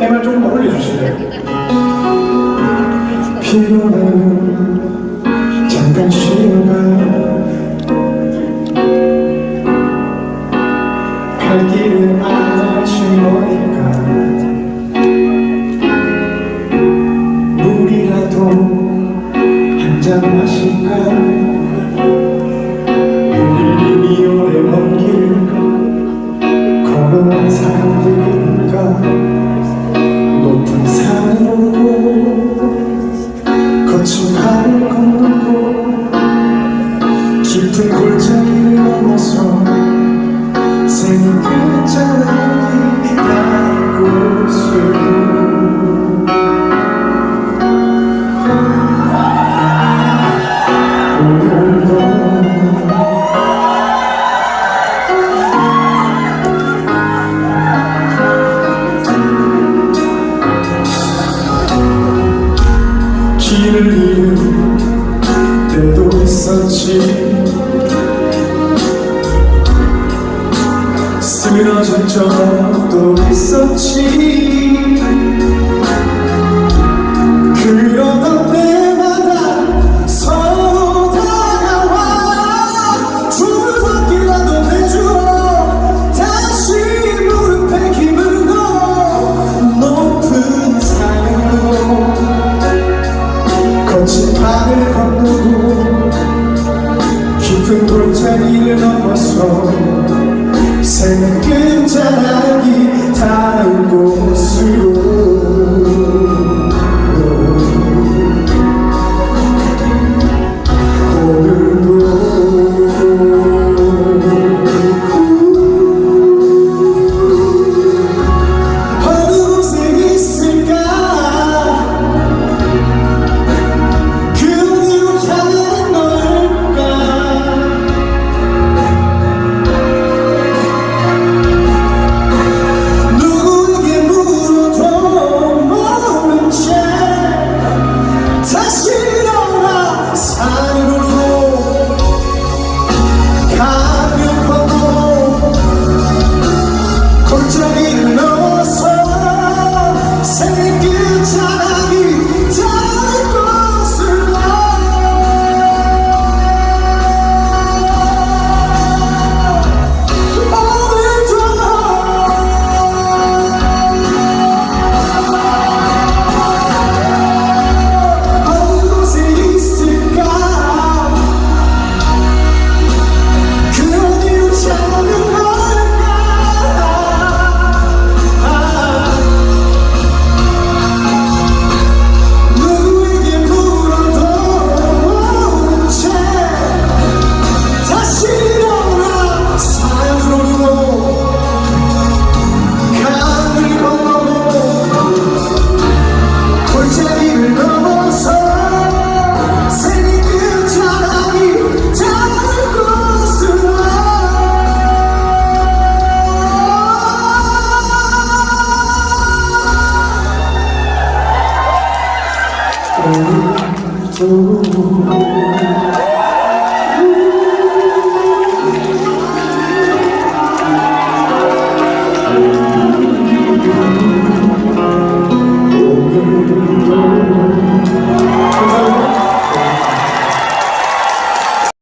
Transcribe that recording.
해말 조금 더 올려주실래요? 피곤하면 잠깐 쉬어가 깊은 골짜기를 넘어서 생이 끝자락이 곳을 오늘도 길을 잃은 때도 있었지 쓰러진 적도 있었지. 그러던 때마다 서로 다가와 바퀴라도 내주어 다시 무릎에 넣어 높은 산으로 거친 밤을 건너고 깊은 골짜기를 넘어서 새는 끝자락이 닿은 곳 oh, oh, oh.